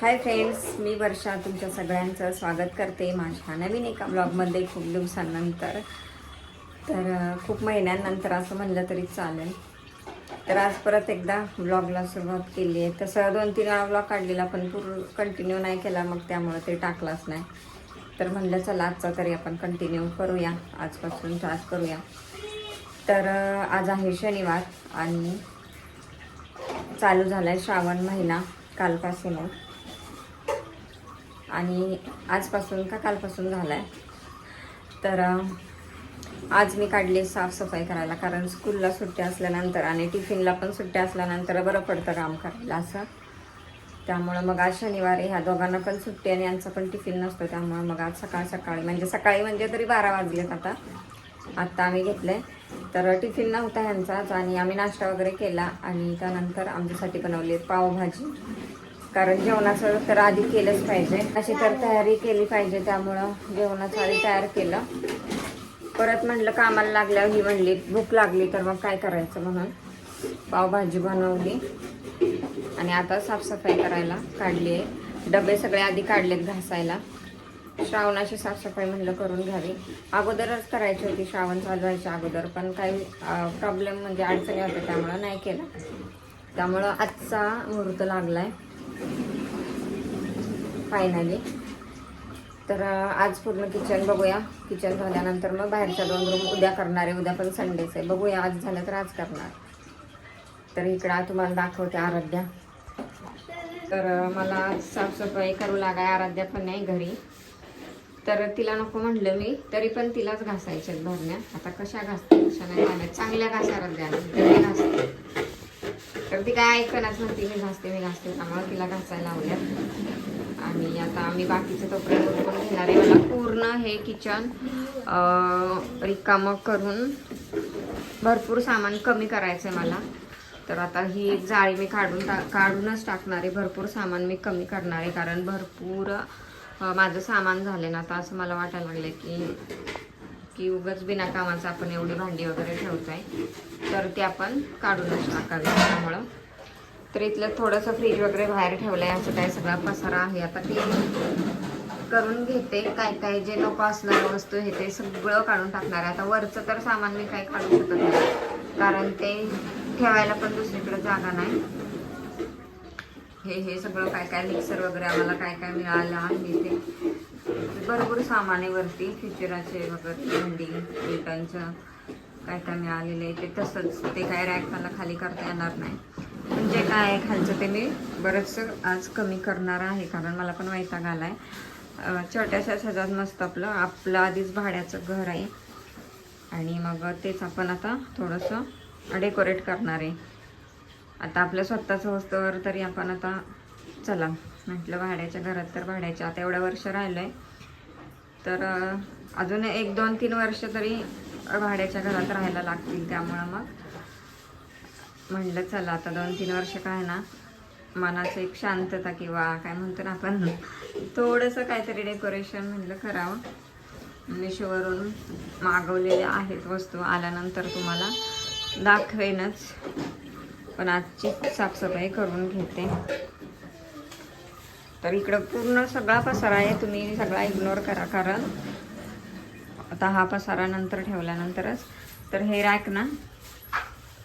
Hi friends मी वर्षा तुमच्या सगळ्यांचं स्वागत करते माझ्या नवीन एका ब्लॉगमध्ये खूप दिवसांनंतर. तर खूप महिन्यांनंतर असं म्हणलं तरी चालेल. तर आज परत एकदा ब्लॉगला सुरुवात केली आहे. तसं दोन तीन वेळा ब्लॉग काढलेला पण पूर्ण कंटिन्यू नाही केला मग त्यामुळे ते टाकलाच नाही. तर म्हणलं चला आजचा तरी आपण कंटिन्यू करूया. आजपासून त्रास करूया. तर आज आहे शनिवार आणि चालू झाला आहे श्रावण महिना कालपासून. आणि आजपासून का कालपासून झाला आहे तर आज मी काढली साफसफाई करायला कारण स्कूलला सुट्ट्या असल्यानंतर आणि टिफिनला पण सुट्ट्या असल्यानंतर बरं पडतं काम करायला असं. त्यामुळं मग आज शनिवारी ह्या दोघांना पण सुट्टी आणि यांचा पण टिफिन नसतो त्यामुळं मग आज सकाळ सकाळी म्हणजे सकाळी म्हणजे तरी बारा वाजलेत आता. आत्ता आम्ही घेतले तर टिफिन नव्हता ह्यांचाच आणि आम्ही नाश्ता वगैरे केला आणि त्यानंतर आमच्यासाठी बनवली पावभाजी. कारण जेवणाचं तर आधी केलंच पाहिजे. अशी तर तयारी केली पाहिजे त्यामुळं जेवणाचं आधी तयार केलं. परत म्हटलं कामाला लागल्यावर ही म्हणली भूक लागली तर मग काय करायचं म्हणून. पावभाजी बनवली. आणि आता साफसफाई करायला काढली आहे. डबे सगळे आधी काढलेत घासायला. श्रावणाची साफसफाई म्हणलं करून घ्यावी. अगोदरच करायची होती श्रावण चालू व्हायच्या अगोदर पण काही प्रॉब्लेम म्हणजे अडचणी होत्या त्यामुळं नाही केलं. त्यामुळं आजचा मुहूर्त लागलाय. फायनली. तर आज पूर्ण किचन बघूया. किचन झाल्यानंतर मग बाहेरच्या दोन रूम उद्या करणार आहे. उद्या पण संडेच आहे. बघूया आज झालं तर आज करणार. तर इकडं तुम्हाला दाखवते आराध्या. तर मला साफसफाई करू लागाय आराध्या पण नाही घरी. तर तिला नको म्हणलं मी. तरी पण तिलाच घासायच्यात भरण्या. आता कशा घासते कशा नाही चांगल्या घासा आराध्या घासते तर ती काय ऐकणार नव्हती. मी घासते मी घासते. त्यामुळे तिला घासायला आवडल्या आणि आता आम्ही बाकीचं तोपर्यंत पण घेणार आहे. मला पूर्ण हे किचन रिकामं करून भरपूर सामान कमी करायचं आहे मला. तर आता ही जाळी मी काढून टा काढूनच टाकणार आहे. भरपूर सामान मी कमी करणार आहे. कारण भरपूर माझं सामान झालं ना आता असं मला वाटायला लागलं की की उगाच बिना कामाचं आपण एवढी भांडी वगैरे ठेवतोय. तर ते आपण काढूनच टाकावी त्यामुळं. तर इथलं थोडंसं फ्रीज वगैरे बाहेर ठेवलंय असं काय सगळा पसारा आहे. आता ते करून घेते. काय काय जे नको असणाऱ्या वस्तू हे ते सगळं काढून टाकणार आहे. आता वरचं तर सामान मी काय काढू शकत नाही. कारण ते ठेवायला पण दुसरीकडे जागा नाही. हे हे सगळं काय काय मिक्सर वगैरे आम्हाला काय काय मिळालं आहे ते. भरपूर सामान आहे वरती फ्युचराचे वगैरे भांडी रिटर्नचं काय काय मिळालेलं आहे ते तसंच ते काय रॅक मला खाली करता येणार नाही. म्हणजे काय आहे खालचं ते मी बरंचसं आज कमी करणार आहे कारण मला पण वैताग आला आहे छोट्याशा ह्याच्यात मस्त आपलं आपलं आधीच भाड्याचं घर आहे. आणि मग तेच आपण आता थोडंसं डेकोरेट करणार आहे. आता आपलं स्वतःचं वस्तूवर तरी आपण आता चला. म्हटलं भाड्याच्या घरात तर भाड्याच्या. आता एवढं वर्ष राहिलं आहे तर अजून एक दोन तीन वर्ष तरी भाड्याच्या घरात राहायला लागतील त्यामुळं मग. म्हणलं चला आता दोन तीन वर्ष काय ना मनाचं एक शांतता किंवा काय म्हणतो ना आपण थोडंसं काहीतरी डेकोरेशन म्हटलं करावं. मिशोवरून मागवलेल्या आहेत वस्तू आल्यानंतर तुम्हाला दाखवेनच. पण आजची साफसफाई करून घेते. तर इकडं पूर्ण सगळा पसारा आहे तुम्ही सगळा इग्नोर करा कारण आता हा पसारा नंतर ठेवल्यानंतरच. तर हे रॅक ना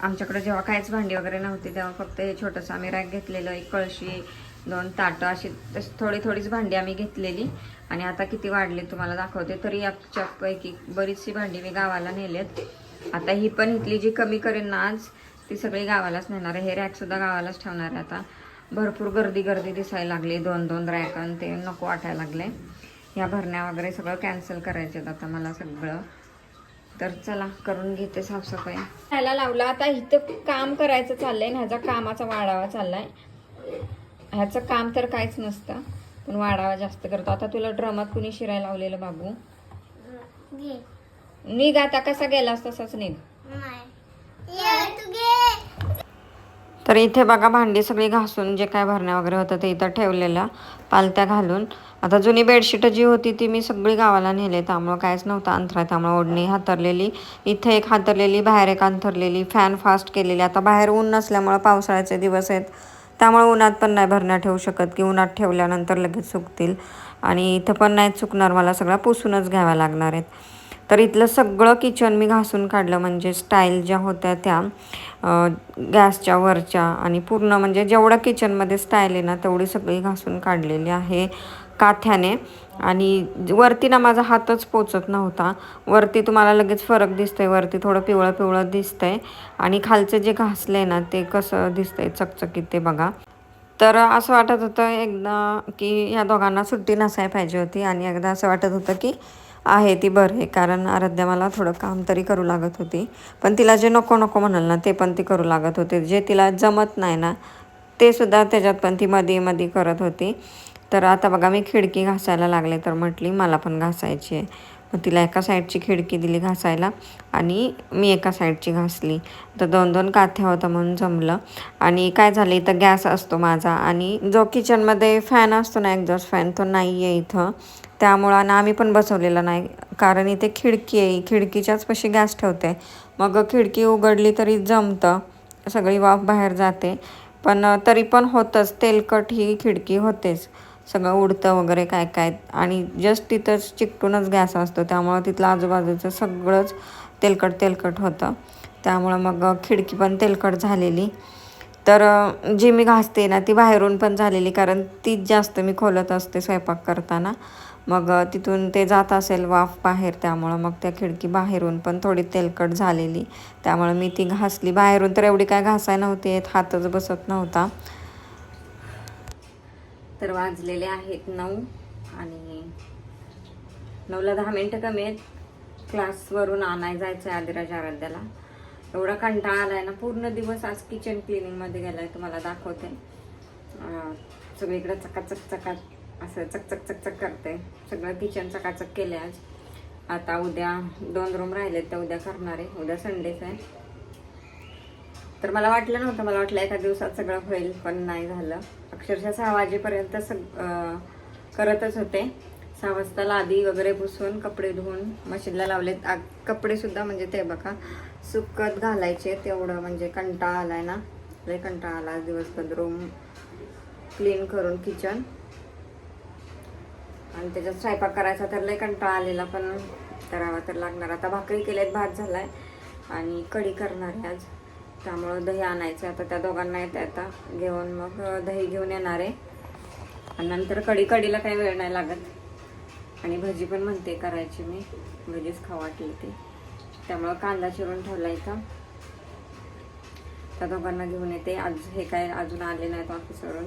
आमच्याकडे जेव्हा काहीच भांडी वगैरे नव्हती तेव्हा फक्त हे छोटंसं आम्ही रॅक घेतलेलं एक कळशी दोन ताटं अशी तशी थोडी थोडीच भांडी आम्ही घेतलेली. आणि आता किती वाढले तुम्हाला दाखवते तरी याच्यापैकी बरीचशी भांडी मी गावाला नेलेत. आता ही पण इथली जी कमी करेन ना आज ती सगळी गावालाच नेणार आहे. हे रॅकसुद्धा गावालाच ठेवणार आहे आता. भरपूर गर्दी गर्दी दिसायला लागली. दोन दोन रॅक आणि ते नको वाटायला लागले. ह्या भरण्या वगैरे सगळं कॅन्सल करायचे आता मला सगळं. तर चला करून घेते साफसफाई. ह्याला लावला. आता इथं काम करायचं चाललंय आणि ह्याचा कामाचा वाढावा चाललाय. ह्याचं काम तर काहीच नसतं पण वाढावा जास्त करतो. आता तुला ड्रमात कुणी शिरायला लावलेलं बाबू? निघ आता. कसा गेलास तसाच निघ. तर इथे बघा भांडी सगळी घासून जे काय भरण्या वगैरे होतं ते इथं ठेवलेलं पालत्या घालून. आता जुनी बेडशीट जी होती ती मी सगळी गावाला नेले त्यामुळं काहीच नव्हतं अंथरा त्यामुळं ओढणी हातरलेली. इथे एक हातरलेली बाहेर एक अंथरलेली फॅन फास्ट केलेली. आता बाहेर ऊन नसल्यामुळं पावसाळ्याचे दिवस आहेत त्यामुळे उन्हात पण नाही भरण्या ठेवू शकत की उन्हात ठेवल्यानंतर लगेच सुकतील. आणि इथं पण नाही चुकणार मला सगळ्या पुसूनच घ्याव्या लागणार आहेत. तर इथलं सगळं किचन मी घासून काढलं म्हणजे स्टाईल ज्या होत्या त्या गॅसच्या वरच्या आणि पूर्ण म्हणजे जेवढं किचनमध्ये स्टाईल आहे ना तेवढी सगळी घासून काढलेली आहे काथ्याने. आणि वरती ना माझा हातच पोचत नव्हता. वरती तुम्हाला लगेच फरक दिसतंय. वरती थोडं पिवळं पिवळं दिसतंय. आणि खालचं जे घासलंय ना ते कसं दिसतंय चकचकीत ते बघा. तर असं वाटत होतं एकदा की या दोघांना सुट्टी नसाय पाहिजे होती. आणि एकदा असं वाटत होतं की आहे ती बरं आहे कारण आराध्या मला थोडं काम तरी करू लागत होती. पण तिला जे नको नको म्हणाल ना ते पण ती करू लागत होते. जे तिला जमत नाही ना ते सुद्धा त्याच्यात पण ती मध्ये मध्ये करत होती. तर आता बघा मी खिडकी घासायला लागले तर म्हटली मला पण घासायची आहे. मग तिला एका साईडची खिडकी दिली घासायला आणि मी एका साईडची घासली. तर दोन दोन काथ्या होत्या म्हणून जमलं. आणि काय झालं इथं गॅस असतो माझा आणि जो किचनमध्ये फॅन असतो ना एक्झॉस्ट फॅन तो नाही आहे इथं. त्यामुळं आणि आम्ही पण बसवलेला नाही. कारण इथे खिडकी आहे. खिडकीच्याच पशी गॅस ठेवते. मग खिडकी उघडली तरी जमतं. सगळी वाफ बाहेर जाते. पण तरी पण होतंच. तेलकट ही खिडकी होतेच. सगळं उडतं वगैरे काय काय. आणि जस्ट तिथंच चिकटूनच गॅस असतो. त्यामुळं तिथलं आजूबाजूचं सगळंच तेलकट तेलकट होतं. त्यामुळं मग खिडकी पण तेलकट झालेली. तर जी मी घासते ना ती बाहेरून पण झालेली. कारण तीच जास्त मी खोलत असते स्वयंपाक करताना. मग तिथून ते जात असेल वाफ बाहेर त्यामुळं मग त्या खिडकी बाहेरून पण थोडी तेलकट झालेली. त्यामुळं मी ती घासली. बाहेरून तर एवढी काय घासाय नव्हती येत हातच बसत नव्हता. तर वाजलेले आहेत नऊ आणि नऊला दहा मिनटं कमी आहेत. क्लासवरून आणाय जायचं आहे आदिराज आराध्याला. एवढा कंटाळा आला आहे ना पूर्ण दिवस आज किचन क्लिनिंगमध्ये गेला आहे तुम्हाला दाखवते. सगळीकडं सगळीकडे चकाचक चकात असं चकचक चकचक करते. सगळं किचन चकाचक केलं आज. आता उद्या दोन रूम राहिलेत त्या उद्या करणार. आहे उद्या संडेच आहे. तर मला वाटलं नव्हतं मला वाटलं एका दिवसात सगळं होईल पण नाही झालं. अक्षरशः सहा वाजेपर्यंत सग करतच होते. सहा वाजता लादी वगैरे पुसून कपडे धुवून मशीनला लावलेत. आग कपडेसुद्धा म्हणजे ते बघा सुकत घालायचे तेवढं म्हणजे कंटाळा आलाय ना. लय कंटाळा आला दिवसभर रूम क्लीन करून किचन आणि त्याच्यात स्वयंपाक करायचा तर लय कंटाळा आलेला पण करावा तर लागणार. आता भाकरी केल्यात भात झाला आहे आणि कढी करणार आहे आज. त्यामुळं दही आणायचं आता त्या दोघांना येत आता घेऊन. मग दही घेऊन येणार आहे. आणि नंतर कढी कढीला काही वेळ नाही लागत. आणि भजी पण म्हणते करायची मी. भजीच खाऊ वाटली ती. त्यामुळं कांदा चिरून ठेवला इथं. त्या दोघांना घेऊन येते. आज हे काय अजून आले नाहीत ऑफिसवरून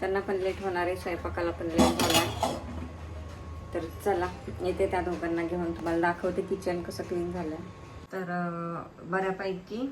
त्यांना पण लेट होणार आहे. स्वयंपाकाला पण लेट होणार तर चला येते त्या दोघांना घेऊन. तुम्हाला दाखवते किचन कसं क्लीन झालं तर बऱ्यापैकी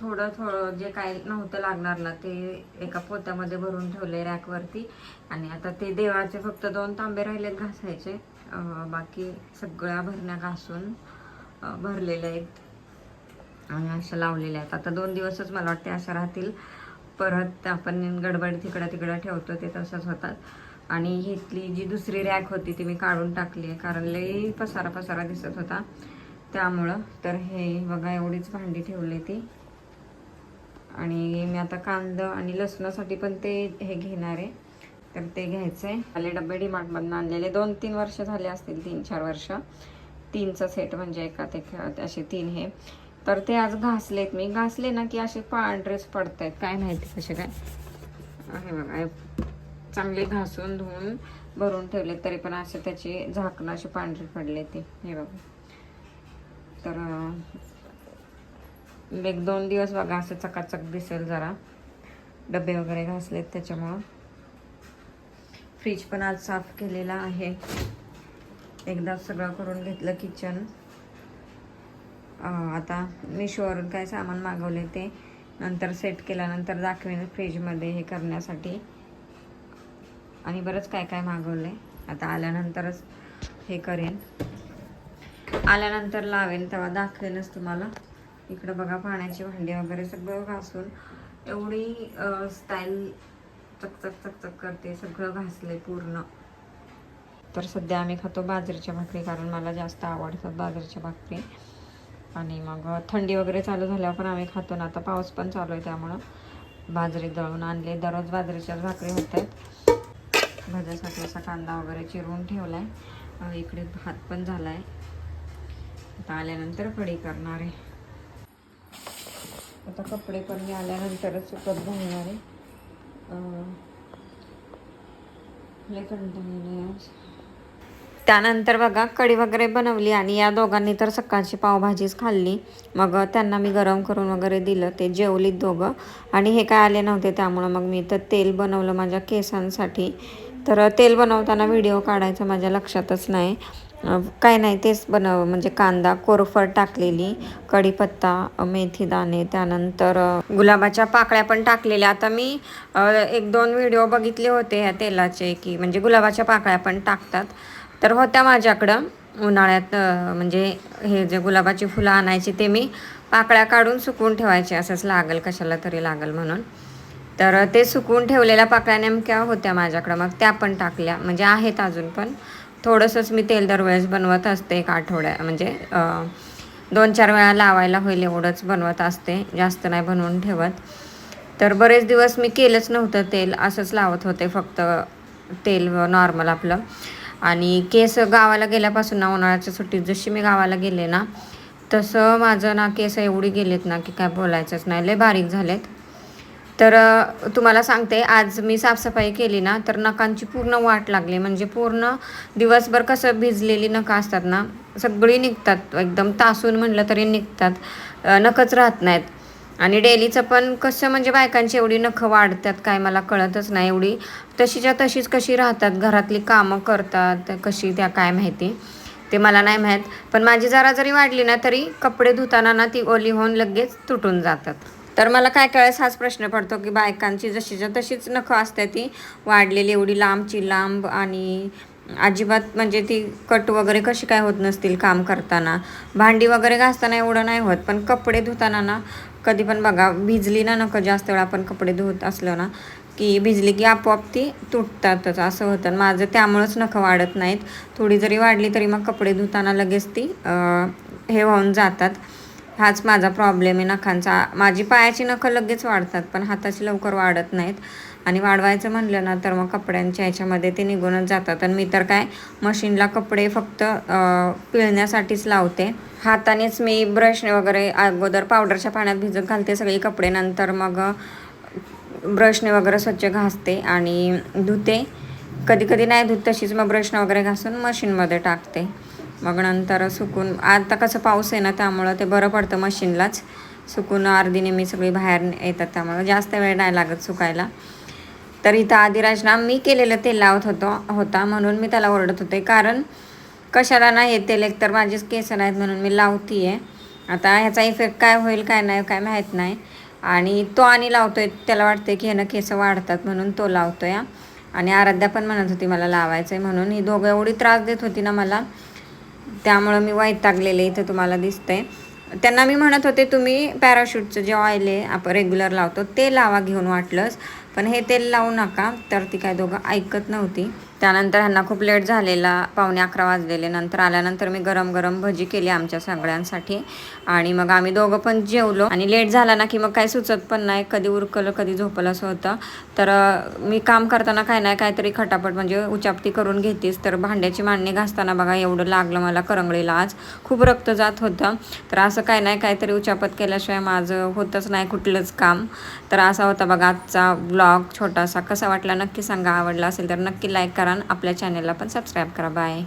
थोडं थोडं जे काय नव्हतं लागणार ना ते एका पोत्यामध्ये भरून ठेवले रॅकवरती. आणि आता ते देवाचे फक्त दोन तांबे राहिलेत घासायचे. बाकी सगळ्या भरण्या घासून भरलेल्या आहेत. आणि अशा लावलेल्या आहेत. आता दोन दिवसच मला वाटते अशा राहतील. परत आपण गडबड तिकडं तिकडं ठेवतो ते तसंच होतात. आणि इथली जी दुसरी रॅक होती ती मी काढून टाकली आहे कारण लई पसारा पसारा दिसत होता. त्यामुळं तर हे बघा एवढीच भांडी ठेवली ती. आणि मी आता कांदा आणि लसणासाठी पण ते हे घेणार आहे. तर ते घ्यायचं आहे आले डबे डिमार्टमधनं आणलेले. दोन तीन वर्ष झाले असतील तीन चार वर्ष. तीनचा सेट म्हणजे एका ते असे तीन हे. तर ते आज घासलेत मी. घासले ना की असे पांढरेच पडत आहेत काय माहिती कसे काय. आहे बघा चांगले घासून धुवून भरून ठेवले तरी पण असे त्याचे झाकणं असे पांढरे पडले ते. हे बघा. तर एक दोन दिवस बघा असं चकाचक दिसेल जरा. डबे वगैरे घासलेत त्याच्यामुळं. फ्रीज पण आज साफ केलेला आहे. एकदा सगळं करून घेतलं किचन आता मिशोवरून काय सामान मागवले ते नंतर सेट केल्यानंतर दाखवेन फ्रीजमध्ये हे करण्यासाठी. आणि बरंच काय काय मागवलं आहे आता आल्यानंतरच हे करेन. आल्यानंतर लावेन तेव्हा दाखवेनच तुम्हाला. इकडं बघा पाण्याची भांडी वगैरे सगळं घासून एवढी स्टाईल चकचक चकचक करते सगळं घासले पूर्ण. तर सध्या आम्ही खातो बाजरीच्या भाकरी कारण मला जास्त आवडतात बाजरीच्या भाकरी. आणि मग थंडी वगैरे चालू झाल्यावर पण आम्ही खातो ना. आता पाऊस पण चालू आहे त्यामुळं. बाजरी दळून आणले. दररोज बाजरीच्या भाकरी होत आहेत भाज्यासाठी असा कांदा वगैरे चिरून ठेवला आहे इकडे भात पण झाला आहे आता आल्यानंतर कढी करणार आहे. आता कपडे पण मी आल्यानंतरच सुकत घालणार आहे. लय आज. त्यानंतर बघा कढी वगैरे बनवली आणि या दोघांनी तर सकाळची पावभाजीच खाल्ली. मग त्यांना मी गरम करून वगैरे दिलं ते जेवलीत दोघं. आणि हे काय आले नव्हते त्यामुळं मग मी तर तेल बनवलं माझ्या केसांसाठी. तर तेल बनवताना व्हिडिओ काढायचा माझ्या लक्षातच नाही. काय नाही तेच बनव म्हणजे कांदा कोरफड टाकलेली कढीपत्ता मेथी दाणे त्यानंतर गुलाबाच्या पाकळ्या पण टाकलेल्या. आता मी एक दोन व्हिडिओ बघितले होते ह्या तेलाचे की म्हणजे गुलाबाच्या पाकळ्या पण टाकतात. तर होत्या माझ्याकडं उन्हाळ्यात म्हणजे हे जे गुलाबाची फुलं आणायची ते मी पाकळ्या काढून सुकवून ठेवायचे. असंच लागल कशाला तरी लागल म्हणून. तर ते सुकवून ठेवलेल्या पाकळ्या नेमक्या होत्या माझ्याकडं. मग त्या पण टाकल्या. म्हणजे आहेत अजून पण. थोडंसंच मी तेल दरवेळेस बनवत असते एक आठवड्या. म्हणजे दोन चार वेळा लावायला होईल एवढंच बनवत असते. जास्त नाही बनवून ठेवत. तर बरेच दिवस मी केलंच नव्हतं तेल. असंच लावत होते फक्त तेल नॉर्मल आपलं. आणि केस गावाला गेल्यापासून ना उन्हाळ्याच्या सुट्टीत जशी मी गावाला गेले ना तसं माझं ना केस एवढी गेलेत ना की काय बोलायचंच नाही. लय बारीक झालेत. तर तुम्हाला सांगते आज मी साफसफाई केली ना तर नखांची पूर्ण वाट लागली. म्हणजे पूर्ण दिवसभर कसं भिजलेली नखं असतात ना सगळी निघतात. एकदम तासून म्हणलं तरी निघतात. नखच राहत नाहीत. आणि डेलीचं पण कसं म्हणजे बायकांची एवढी नखं वाढतात काय मला कळतच नाही. एवढी तशीच्या तशीच कशी राहतात घरातली कामं करतात कशी त्या काय माहिती? ते मला नाही माहीत. पण माझी जरा जरी वाढली ना तरी कपडे धुताना ना ती ओली होऊन लगेच तुटून जातात. तर मला काय वेळेस हाच प्रश्न पडतो की बायकांची जशीच्या तशीच नखं असते ती वाढलेली एवढी लांबची लांब आणि अजिबात म्हणजे ती कट वगैरे कशी काय होत नसतील काम करताना. भांडी वगैरे घासताना एवढं नाही होत पण कपडे धुताना ना कधी पण बघा भिजली ना नखं जास्त वेळा आपण कपडे धुत असलो ना की भिजली की आपोआप ती तुटतातच असं होतं. माझं त्यामुळंच नखं वाढत नाहीत. थोडी जरी वाढली तरी मग कपडे धुताना लगेच ती हे होऊन जातात. हाच माझा प्रॉब्लेम आहे नखांचा. माझी पायाची नखं लगेच वाढतात पण हाताची लवकर वाढत नाहीत. आणि वाढवायचं म्हणलं ना तर मग कपड्यांच्या ह्याच्यामध्ये ते निघूनच जातात. आणि मी तर काय मशीनला कपडे फक्त पिळण्यासाठीच लावते. हातानेच मी ब्रशने वगैरे अगोदर पावडरच्या पाण्यात भिजत घालते सगळे कपडे नंतर मग ब्रशने वगैरे स्वच्छ घासते आणि धुते. कधी कधी नाही धुत तशीच मग ब्रशने वगैरे घासून मशीनमध्ये टाकते. मग नंतर सुकून आता कसं पाऊस आहे ना त्यामुळं ते बरं पडतं मशीनलाच. सुकून अर्धी नेहमी सगळी बाहेर येतात त्यामुळं जास्त वेळ नाही लागत सुकायला. तर इथं आदिराजना मी केलेलं तेल लावत होतो होता म्हणून मी त्याला ओरडत होते. कारण कशाला नाही हे तेल? एकतर माझेच केस नाहीत म्हणून मी लावती आहे आता ह्याचा इफेक्ट काय होईल काय नाही काय माहीत नाही. आणि तो आणि लावतोय त्याला वाटते की ह्यानं केस वाढतात म्हणून तो लावतोय. आणि आराध्या पण म्हणत होती मला लावायचं आहे म्हणून ही दोघं एवढी त्रास देत होती ना मला त्यामुळं मी वैतागलेले इथं तुम्हाला दिसतंय. त्यांना मी म्हणत होते तुम्ही पॅराशूटचं जे ऑइल आहे आपण रेग्युलर लावतो ते लावा घेऊन वाटलंच पण हे तेल लावू नका. तर ती काय दोघं ऐकत नव्हती. त्यानंतर ह्यांना खूप लेट झालेला पावणे अकरा वाजलेले. नंतर आल्यानंतर मी गरम गरम भजी केली आमच्या सगळ्यांसाठी. आणि मग आम्ही दोघं पण जेवलो. आणि लेट झाला ना की मग काही सुचत पण नाही. कधी उरकलं कधी झोपलं असं होतं. तर मी काम करताना काय नाही काहीतरी खटापट म्हणजे उचापती करून घेतीस. तर भांड्याची मांडणी घासताना बघा एवढं लागलं मला करंगळीला आज. खूप रक्त जात होतं. तर असं काय नाही काहीतरी उचापत केल्याशिवाय माझं होतच नाही कुठलंच काम. तर असा होता बघा आजचा ब्लॉग. छोटासा कसा वाटला नक्की सांगा. आवडला असेल तर नक्की लाईक करा. करा आणि आपल्या चॅनलला पण सबस्क्राईब करा. बाय